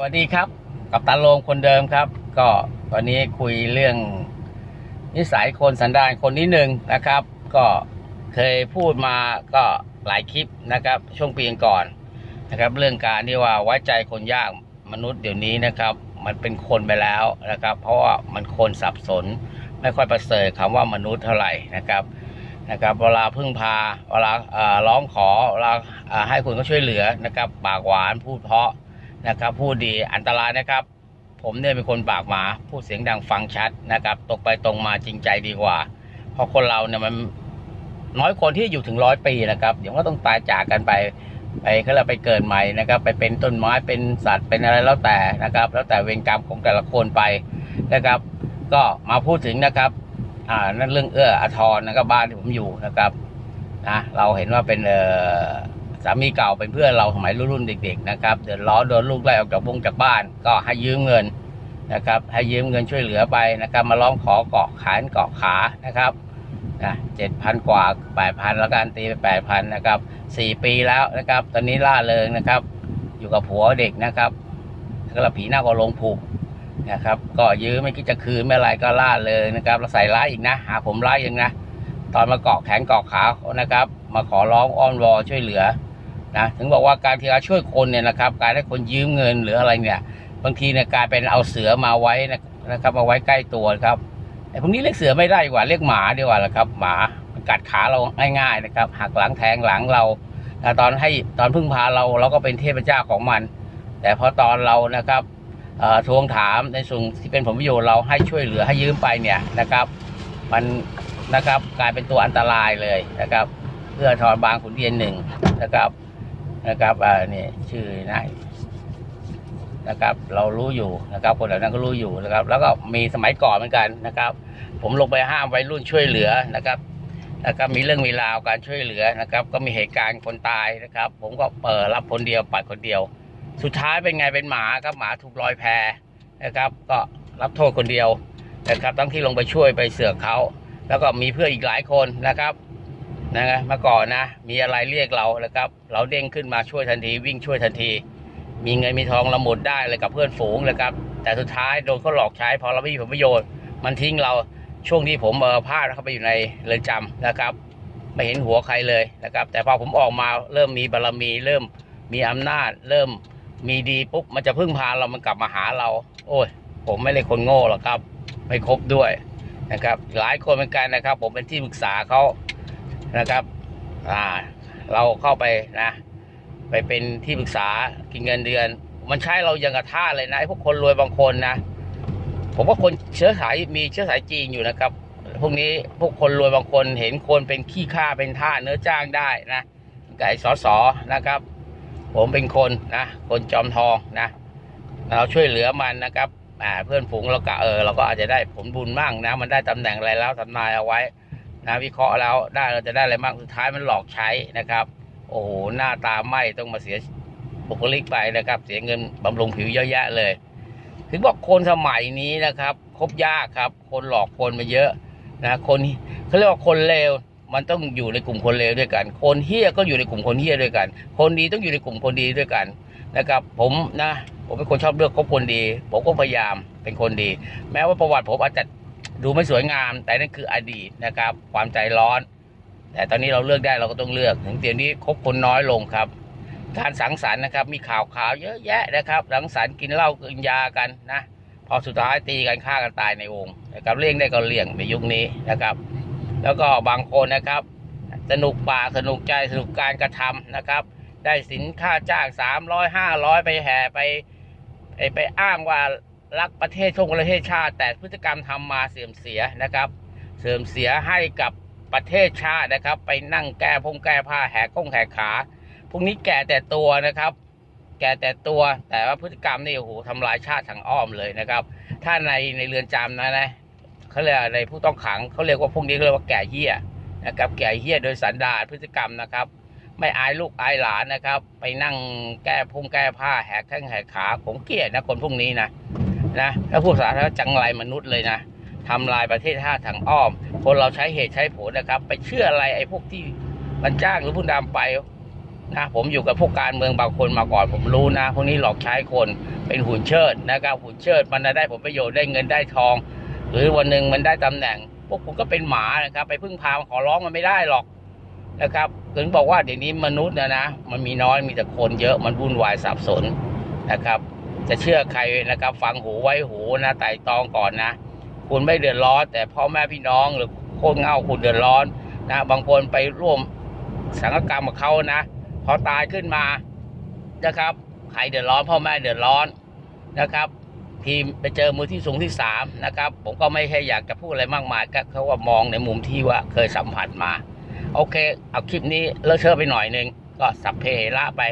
สวัสดีครับ กับตาโลงคนเดิมครับ ก็วันนี้คุยเรื่องนิสัยคนสันดานคนนี้หนึ่งนะครับ ก็เคยพูดมาก็หลายคลิปนะครับ ช่วงปีก่อนนะครับ เรื่องการที่ว่าไว้ใจคนยากมนุษย์เดี๋ยวนี้นะครับ มันเป็นคนไปแล้วนะครับ เพราะว่ามันคนสับสน ไม่ค่อยประเสริฐคำว่ามนุษย์เท่าไหร่นะครับนะครับ เวลาพึ่งพาเวลาอ่อร้องขอเวลาอ่อให้คนเขาช่วยเหลือนะครับ ปากหวานพูดเพราะ นะครับ พูดดีอันตรายนะครับ ผมเนี่ยเป็นคนปากหมาพูดเสียงดังฟังชัดนะครับ ตกไปตรงมาจริงใจดีกว่า เพราะคนเราเนี่ยมันน้อยคนที่อยู่ถึงร้อยปีนะครับเดี๋ยวก็ต้องตายจากกันไปไปเขาเราไปเกิดใหม่นะครับ ไปเป็นต้นไม้เป็นสัตว์เป็นอะไรแล้วแต่นะครับ แล้วแต่เวรกรรมของแต่ละคนไปนะครับ ก็มาพูดถึงนะครับอ่านั่นเรื่องเอื้ออาทรนะครับบ้านที่ผมอยู่นะครับนะเราเห็นว่าเป็นเอ่อ สามีเก่าเป็นเพื่อนเราสมัยรุ่นเด็ก ๆ นะครับเดือดร้อนโดนลูกไล่ออกจากวงจากบ้าน ก็ให้ยืมเงินนะครับ ให้ยืมเงินช่วยเหลือไปนะครับ มาร้องขอเกาะขานเกาะขานะครับนะเจ็ดพันกว่าแปดพันแล้วกันตีไปแปดพันนะครับสี่ปีแล้วนะครับ ตอนนี้ล่าเริงนะครับ อยู่กับผัวเด็กนะครับก็ละผีหน้าก็ลงผูกนะครับ ก็ยื้อไม่คิดจะคืนไม่อะไรก็ล่าเลยนะครับแล้วใส่ร้ายอีกนะ หาผมร้ายอีกนะ ตอนมาเกาะแขนเกาะขาเขานะครับ มาขอร้องอ้อนวอนช่วยเหลือ นะถึงบอกว่าการที่เราช่วยคนเนี่ยนะครับ การให้คนยืมเงินหรืออะไรเนี่ยบางทีเนี่ยกลายเป็นเอาเสือมาไว้นะครับมาไว้ใกล้ตัวครับไอ้พวกนี้เรียกเสือไม่ได้ดีกว่าเรียกหมาดีกว่าละครับ หมามันกัดขาเราง่ายๆนะครับหักหลังแทงหลังเรานะตอนให้ตอนพึ่งพาเราเราก็เป็นเทพเจ้าของมัน แต่พอตอนเรานะครับทวงถามในส่วนที่เป็นผลประโยชน์เราให้ช่วยเหลือให้ยืมไปเนี่ยนะครับ มันนะครับกลายเป็นตัวอันตรายเลยนะครับ เพื่อทอนบางขุนเทียนหนึ่งนะครับ นะครับอ่านี่ชื่อนะนะครับ เรารู้อยู่นะครับ คนเหล่านั้นก็รู้อยู่นะครับ แล้วก็มีสมัยก่อนเหมือนกันนะครับ ผมลงไปห้ามวัยรุ่นช่วยเหลือนะครับแล้วก็มีเรื่องมีราวการช่วยเหลือนะครับ ก็มีเหตุการณ์คนตายนะครับ ผมก็เปิดรับคนเดียวปัดคนเดียว สุดท้ายเป็นไงเป็นหมาครับหมาถูกลอยแพนะครับ ก็รับโทษคนเดียวนะครับทั้งที่ลงไปช่วยไปเสือกเขาแล้วก็มีเพื่อนอีกหลายคนนะครับ นะเมื่อก่อนนะ มีอะไรเรียกเราแล้วครับ เราเด้งขึ้นมาช่วยทันที วิ่งช่วยทันที มีเงินมีทองเราหมดได้เลยกับเพื่อนฝูงเลยครับ แต่สุดท้ายโดนเขาหลอกใช้พอเราไม่มีผลประโยชน์ มันทิ้งเราช่วงที่ผมเออพลาดเข้าไปอยู่ในเรือนจำนะครับ ไม่เห็นหัวใครเลยนะครับ แต่พอผมออกมาเริ่มมีบารมี เริ่มมีอำนาจ เริ่มมีดีปุ๊บมันจะพึ่งพาเรามันกลับมาหาเรา โอ้ย ผมไม่ได้คนโง่หรอกครับ ไม่ครบด้วยนะครับ หลายคนเหมือนกันนะครับ ผมเป็นที่ปรึกษาเขา นะครับ อ่า เราเข้าไปนะ ไปเป็นที่ปรึกษากินเงินเดือน มันใช้เราอย่างกระท่าเลยนะไอ้พวกคนรวยบางคนนะ ผมว่าคนเชื้อสายมีเชื้อสายจีนอยู่นะครับ พวกนี้พวกคนรวยบางคนเห็นคนเป็นขี้ข้าเป็นท่าเนื้อจ้างได้นะไก่สอสอนะครับ ผมเป็นคนนะ คนจอมทองนะ เราช่วยเหลือมันนะครับอ่าเพื่อนฝูงเราก็เออเราก็อาจจะได้ผลบุญบ้างนะ มันได้ตำแหน่งอะไรแล้วทำนายเอาไว้ นะวิเคราะห์แล้วได้เราจะได้อะไรบ้างสุดท้ายมันหลอกใช้นะครับ โอ้โหหน้าตาไหมต้องมาเสียบุคลิกไปนะครับ เสียเงินบำรุงผิวเยอะแยะเลย ถึงบอกคนสมัยนี้นะครับ คบยากครับ คนหลอกคนมาเยอะนะคนเขาเรียกว่าคนเลวมันต้องอยู่ในกลุ่มคนเลวด้วยกัน คนเฮี้ยก็อยู่ในกลุ่มคนเฮี้ยด้วยกัน คนดีต้องอยู่ในกลุ่มคนดีด้วยกันนะครับ ผมนะ ผมเป็นคนชอบเลือกคบคนดี ผมก็พยายามเป็นคนดี แม้ว่าประวัติผมอาจจะ ดูไม่สวยงาม แต่นั่นคืออดีตนะครับ ความใจร้อน แต่ตอนนี้เราเลือกได้เราก็ต้องเลือก ถึงเดี๋ยวนี้คบคนน้อยลงครับการสังสรรค์นะครับ มีข่าวข่าวเยอะแยะนะครับ สังสรรค์กินเหล้ากินยากันนะ พอสุดท้ายตีกันฆ่ากันตายในวงนะครับเลี่ยงได้ก็เลี่ยงในยุคนี้นะครับ แล้วก็บางคนนะครับ สนุกปากสนุกใจสนุกการกระทำนะครับ ได้สินค่าจ้างสามร้อยห้าร้อยไปแห่ไปไปไปอ้างว่า รักประเทศชงประเทศชาติ แต่พฤติกรรมทำมาเสื่อมเสียนะครับ เสื่อมเสียให้กับประเทศชาตินะครับ ไปนั่งแก้พงแก้ผ้าแหกก้งแหกขาพวกนี้แก่แต่ตัวนะครับ แก่แต่ตัวแต่ว่าพฤติกรรมนี่โอ้โหทำลายชาติทางอ้อมเลยนะครับ ถ้าในในเรือนจำนะนะเขาเรียกในผู้ต้องขังเขาเรียกว่าพวกนี้เรียกว่าแก่เหี้ยนะครับแก่เหี้ยโดยสันดานพฤติกรรมนะครับ ไม่อายลูกอายหลานนะครับ ไปนั่งแก้พุงแก้ผ้าแหกแข้งแหกขาผมเกลียดนะคนพวกนี้นะ นะถ้าพูดภาษาแล้วจังไรมนุษย์เลยนะทำลายประเทศชาติทางอ้อม คนเราใช้เหตุใช้ผลนะครับ ไปเชื่ออะไรไอ้พวกที่มันจ้างหรือผู้นำไปนะผมอยู่กับพวกการเมืองบางคนมาก่อนผมรู้นะพวกนี้หลอกใช้คนเป็นหุ่นเชิดนะครับหุ่นเชิดมันได้ผลประโยชน์ได้เงินได้ทอง หรือวันหนึ่งมันได้ตำแหน่ง พวกคุณก็เป็นหมานะครับ ไปพึ่งพาขอร้องมันไม่ได้หรอกนะครับถึงบอกว่าเดี๋ยวนี้มนุษย์นะนะมันมีน้อยมีแต่คนเยอะมันวุ่นวายสับสนนะครับ จะเชื่อใครนะครับฟังหูไว้หูนะไต่ตองก่อนนะ คุณไม่เดือดร้อน แต่พ่อแม่พี่น้องหรือโคนเงาคุณเดือดร้อนนะบางคนไปร่วมสังกรรมกับเขานะพอตายขึ้นมานะครับใครเดือดร้อนพ่อแม่เดือดร้อนนะครับ ทีมไปเจอมือที่สูงที่สามนะครับ ผมก็ไม่ใช่อยากจะพูดอะไรมากมายก็เขาว่ามองในมุมที่ว่าเคยสัมผัสมา โอเค เอาคลิปนี้เลอะเทอไปหน่อยหนึ่งก็สัพเพเหระไป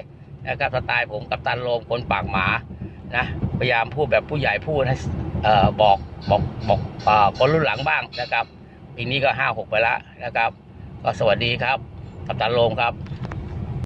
นะครับสไตล์ผมกับตันโลมคนปากหมา นะพยายามพูดแบบผู้ใหญ่พูดให้บอกบอกบอกคนรุ่นหลังบ้างนะครับปีนี้ก็ห้าหกไปแล้วนะครับ ก็สวัสดีครับกัปตันโลมครับ